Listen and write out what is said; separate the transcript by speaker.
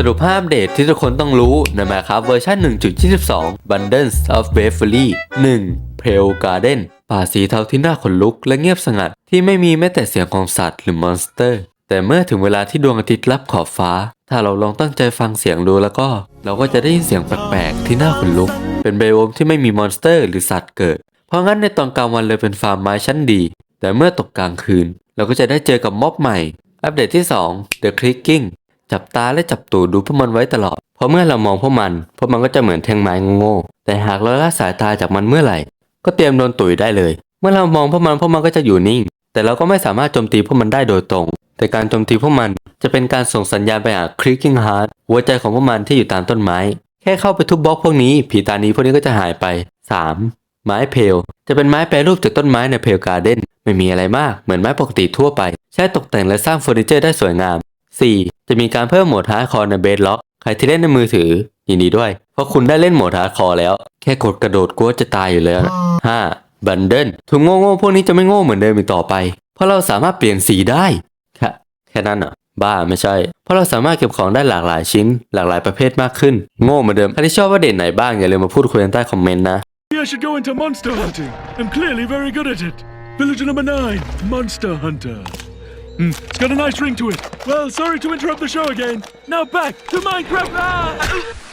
Speaker 1: สรุป5อัปเดตที่ทุกคนต้องรู้น Minecraft เวอร์ชัน1.22 Bundles of Waverly 1 Pale Garden ป่าสีเทาที่น่าขนลุกและเงียบสงัด ที่ไม่มีแม้แต่เสียงของสัตว์หรือมอนสเตอร์ แต่เมื่อถึงเวลาที่ดวงอาทิตย์ลับขอบฟ้า ถ้าเราลองตั้งใจฟังเสียงดูแล้วก็ เราก็จะได้ยินเสียงแปลกๆ ที่น่าขนลุก เป็นไบโอมที่ไม่มีมอนสเตอร์หรือสัตว์เกิด เพราะงั้นในตอนกลางวันเลยเป็นฟาร์มไม้ชั้นดี แต่เมื่อตกกลางคืน เราก็จะได้เจอกับม็อบใหม่ อัปเดตที่ 2 The Clicking จับตาและจับตูดดูพวกมันไว้ตลอด เพราะเมื่อเรามองพวกมันพวกมันก็จะเหมือนแท่งไม้งโง่แต่หากเราละสายตาจากมันเมื่อไหร่ ก็เตรียมโดนตุ๋ยได้เลย เมื่อเรามองพวกมันพวกมันก็จะอยู่นิ่ง แต่เราก็ไม่สามารถโจมตีพวกมันได้โดยตรง แต่การโจมตีพวกมันจะเป็นการส่งสัญญาณไปหา Clicking Heart หัวใจของพวกมันที่อยู่ตามต้นไม้ แค่เข้าไปทุบบล็อกพวกนี้ ผีตานี้พวกนี้ก็จะหายไป 3. ไม้เพล จะเป็นไม้แปรรูปจากต้นไม้ในเพลการ์เด้นไม่มีอะไรมากเหมือนไม้ปกติทั่วไป ใช้ตกแต่งและสร้างเฟอร์นิเจอร์ได้สวยงาม 4. จะมีการเพิ่มโหมดฮาร์ดคอร์ในเบสล็อกใครที่เล่นในมือถือ ยินดีด้วย เพราะคุณได้เล่นโหมดฮาร์ดคอร์แล้ว แค่กดกระโดดกลัวจะตายอยู่แล้วนะ 5. บันเดิลถุงโง่ๆพวกนี้จะไม่โง่เหมือนเดิมอีกต่อไป เพราะเราสามารถเปลี่ยนสีได้ แค่แค่นั้นเหรอะบ้าไม่ใช่ เพราะเราสามารถเก็บของได้หลากหลายชิ้น หลากหลายประเภทมากขึ้น โง่เหมือนเดิมใครที่ชอบว่าเด่นไหนบ้างอย่าลืมมาพูดคุยกันใต้คอมเมนต์นะ
Speaker 2: I should go into monster hunting. I'm clearly very good at it. Villager number nine, Monster Hunter. Hmm, it's got a nice ring to it. Well, sorry to interrupt the show again. Now back to Minecraft. Ah!